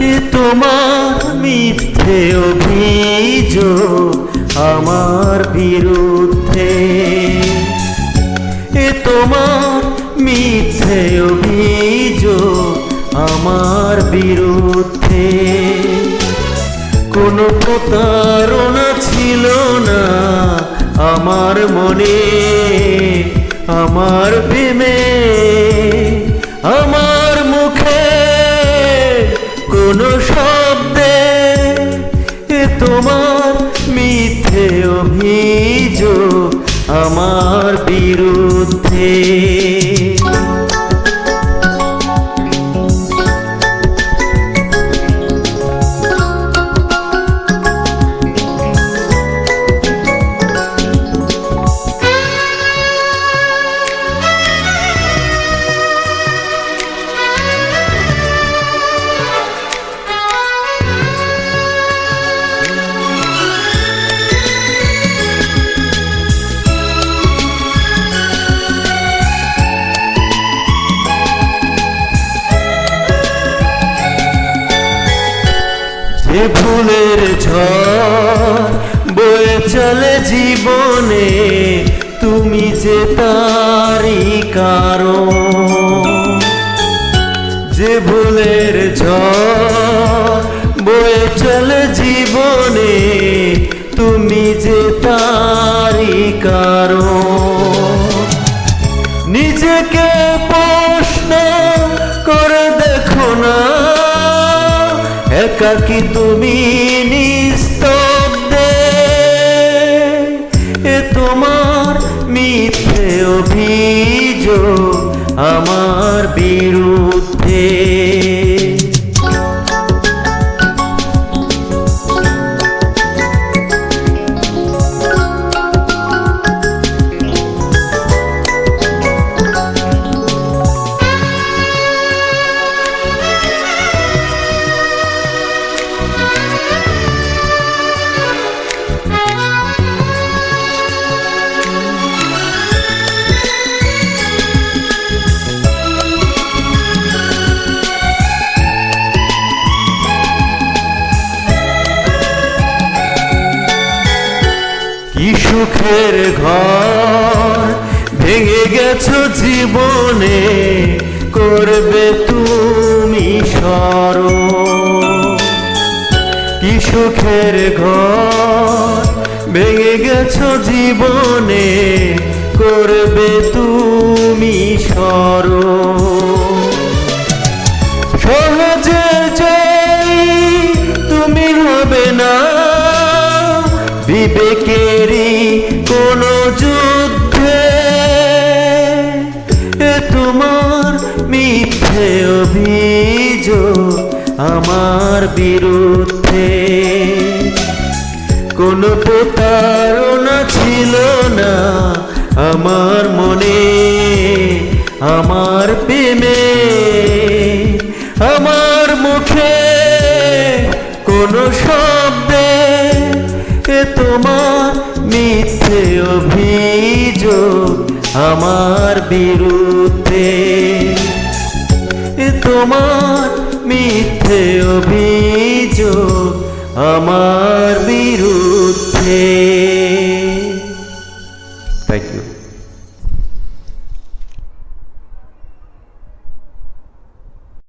এ তোমার মিথ্যে অভিযোগ আমার বিরুদ্ধে। এ তোমার মিথ্যে অভিযোগ আমার বিরুদ্ধে। কোনো প্রতারণা ছিল না আমার মনে, আমার প্রেমে তোমার মিথ্যে অভিযোগ আমার বিরুদ্ধে। যে ভুলের ঝড় বয়ে চলে জীবনে, তুমি যে তারি কারণ। যে ভুলের ঝড় বয়ে চলে জীবনে, তুমি যে তারি কারণ। নিজেকে একাকি তুমি নিস্তব্ধে? এ তোমার মিথ্যে অভিযোগ আমার বিরুদ্ধে। সুখের ঘর ভেঙে গেছো জীবনে, করবে তুমি সর কি সুখের ঘর ভেঙে গেছো জীবনে, করবে তুমি সর সহজে আমার বিরুদ্ধে কোন প্রতারণা ছিল না। আমার মনে, আমার প্রেমে, আমার মুখে কোন শব্দে এ তোমার মিথ্যে অভিযোগ আমার বিরুদ্ধে। তোমার মিথ্যে অভিযোগ আমার বিরুদ্ধে।